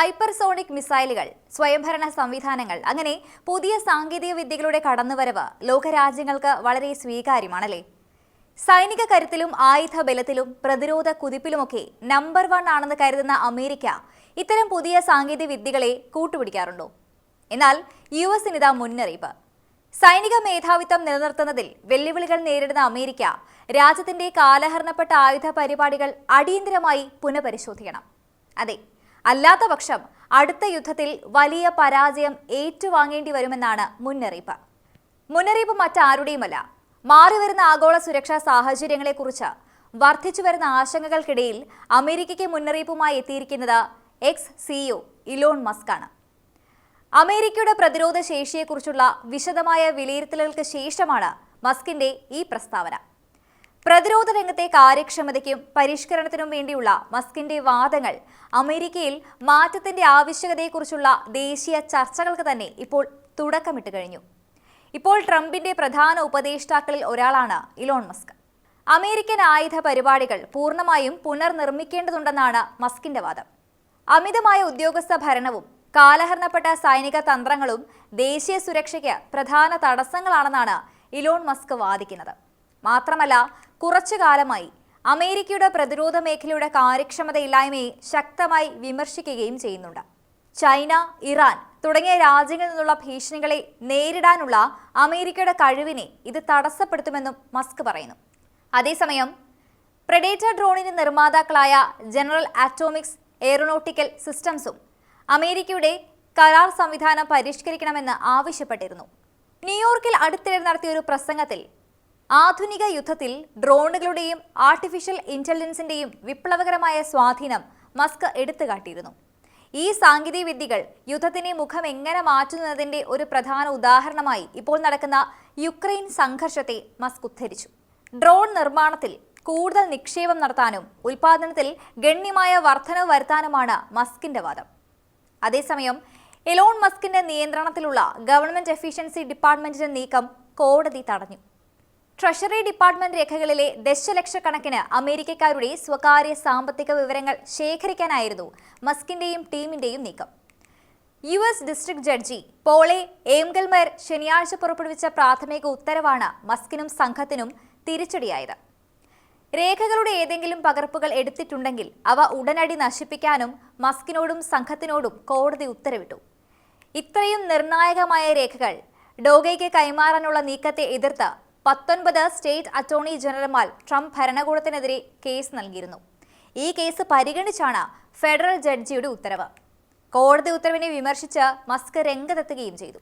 Hypersonic മിസൈലുകൾ സ്വയംഭരണ സംവിധാനങ്ങൾ അങ്ങനെ പുതിയ സാങ്കേതിക വിദ്യകളുടെ കടന്നുവരവ് ലോകരാജ്യങ്ങൾക്ക് വളരെ സ്വീകാര്യമാണല്ലേ? സൈനിക കരുത്തിലും ആയുധ ബലത്തിലും പ്രതിരോധ കുതിപ്പിലുമൊക്കെ നമ്പർ വൺ ആണെന്ന് കരുതുന്ന അമേരിക്ക ഇത്തരം പുതിയ സാങ്കേതിക വിദ്യകളെ കൂട്ടുപിടിക്കാറുണ്ടോ? എന്നാൽ യു എസിനിതാ മുന്നറിയിപ്പ്. സൈനിക മേധാവിത്വം നിലനിർത്തുന്നതിൽ വെല്ലുവിളികൾ നേരിടുന്ന അമേരിക്ക രാജ്യത്തിന്റെ കാലഹരണപ്പെട്ട ആയുധ പരിപാടികൾ അടിയന്തരമായി പുനഃപരിശോധിക്കണം. അതെ അല്ലാത്ത പക്ഷം അടുത്ത യുദ്ധത്തിൽ വലിയ പരാജയം ഏറ്റുവാങ്ങേണ്ടി വരുമെന്നാണ് മുന്നറിയിപ്പ്. മുന്നറിയിപ്പ് മറ്റാരുടെയുമല്ല. മാറിവരുന്ന ആഗോള സുരക്ഷാ സാഹചര്യങ്ങളെക്കുറിച്ച് വർദ്ധിച്ചു വരുന്ന ആശങ്കകൾക്കിടയിൽ അമേരിക്കയ്ക്ക് മുന്നറിയിപ്പുമായി എത്തിയിരിക്കുന്നത് എക്സ് സിഇഒ ഇലോൺ മസ്കാണ്. അമേരിക്കയുടെ പ്രതിരോധ ശേഷിയെക്കുറിച്ചുള്ള വിശദമായ വിലയിരുത്തലുകൾക്ക് ശേഷമാണ് മസ്കിന്റെ ഈ പ്രസ്താവന. പ്രതിരോധ രംഗത്തെ കാര്യക്ഷമതയ്ക്കും പരിഷ്കരണത്തിനും വേണ്ടിയുള്ള മസ്കിന്റെ വാദങ്ങൾ അമേരിക്കയിൽ മാറ്റത്തിന്റെ ആവശ്യകതയെക്കുറിച്ചുള്ള ദേശീയ ചർച്ചകൾക്ക് തന്നെ ഇപ്പോൾ തുടക്കമിട്ട് കഴിഞ്ഞു. ഇപ്പോൾ ട്രംപിന്റെ പ്രധാന ഉപദേഷ്ടാക്കളിൽ ഒരാളാണ് ഇലോൺ മസ്ക്. അമേരിക്കൻ ആയുധ പരിപാടികൾ പൂർണമായും പുനർനിർമ്മിക്കേണ്ടതുണ്ടെന്നാണ് മസ്കിന്റെ വാദം. അമിതമായ ഉദ്യോഗസ്ഥ ഭരണവും കാലഹരണപ്പെട്ട സൈനിക തന്ത്രങ്ങളും ദേശീയ സുരക്ഷയ്ക്ക് പ്രധാന തടസ്സങ്ങളാണെന്നാണ് ഇലോൺ മസ്ക് വാദിക്കുന്നത്. മാത്രമല്ല കുറച്ചു കാലമായി അമേരിക്കയുടെ പ്രതിരോധ മേഖലയുടെ കാര്യക്ഷമതയില്ലായ്മയെ ശക്തമായി വിമർശിക്കുകയും ചെയ്യുന്നുണ്ട്. ചൈന ഇറാൻ തുടങ്ങിയ രാജ്യങ്ങളിൽ നിന്നുള്ള ഭീഷണികളെ നേരിടാനുള്ള അമേരിക്കയുടെ കഴിവിനെ ഇത് തടസ്സപ്പെടുത്തുമെന്നും മസ്ക് പറയുന്നു. അതേസമയം പ്രഡേറ്റർ ഡ്രോണിന് നിർമ്മാതാക്കളായ ജനറൽ ആറ്റോമിക്സ് എയറോനോട്ടിക്കൽ സിസ്റ്റംസും അമേരിക്കയുടെ കരാർ സംവിധാനം പരിഷ്കരിക്കണമെന്ന് ആവശ്യപ്പെട്ടിരുന്നു. ന്യൂയോർക്കിൽ അടുത്തിടെ നടത്തിയ ഒരു പ്രസംഗത്തിൽ ആധുനിക യുദ്ധത്തിൽ ഡ്രോണുകളുടെയും ആർട്ടിഫിഷ്യൽ ഇന്റലിജൻസിന്റെയും വിപ്ലവകരമായ സ്വാധീനം മസ്ക് എടുത്തുകാട്ടിയിരുന്നു. ഈ സാങ്കേതിക വിദ്യകൾ യുദ്ധത്തിന്റെ മുഖം എങ്ങനെ മാറ്റുന്നതിന്റെ ഒരു പ്രധാന ഉദാഹരണമായി ഇപ്പോൾ നടക്കുന്ന യുക്രൈൻ സംഘർഷത്തെ മസ്ക് ഉദ്ധരിച്ചു. ഡ്രോൺ നിർമ്മാണത്തിൽ കൂടുതൽ നിക്ഷേപം നടത്താനും ഉൽപാദനത്തിൽ ഗണ്യമായ വർധനവ് വരുത്താനുമാണ് മസ്കിന്റെ വാദം. അതേസമയം എലോൺ മസ്കിന്റെ നിയന്ത്രണത്തിലുള്ള ഗവൺമെന്റ് എഫിഷ്യൻസി ഡിപ്പാർട്ട്മെന്റിന്റെ നീക്കം കോടതി തടഞ്ഞു. ട്രഷറി ഡിപ്പാർട്ട്മെന്റ് രേഖകളിലെ ദശലക്ഷക്കണക്കിന് അമേരിക്കക്കാരുടെ സ്വകാര്യ സാമ്പത്തിക വിവരങ്ങൾ ശേഖരിക്കാനായിരുന്നു മസ്കിന്റെയും ടീമിന്റെയും നീക്കം. U S district judge Paula Engelmayer ശനിയാഴ്ച പുറപ്പെടുവിച്ച പ്രാഥമിക ഉത്തരവാണ് മസ്കിനും സംഘത്തിനും തിരിച്ചടിയായത്. രേഖകളുടെ ഏതെങ്കിലും പകർപ്പുകൾ എടുത്തിട്ടുണ്ടെങ്കിൽ അവ ഉടനടി നശിപ്പിക്കാനും മസ്കിനോടും സംഘത്തിനോടും കോടതി ഉത്തരവിട്ടു. ഇത്രയും നിർണായകമായ രേഖകൾ ഡോഗയ്ക്ക് കൈമാറാനുള്ള നീക്കത്തെ എതിർത്ത് പത്തൊൻപത് സ്റ്റേറ്റ് അറ്റോർണി ജനറൽമാർ ട്രംപ് ഭരണകൂടത്തിനെതിരെ കേസ് നൽകിയിരുന്നു. ഈ കേസ് പരിഗണിച്ചാണ് ഫെഡറൽ ജഡ്ജിയുടെ ഉത്തരവ്. കോടതി ഉത്തരവിനെ വിമർശിച്ച് മസ്ക് രംഗത്തെത്തുകയും ചെയ്തു.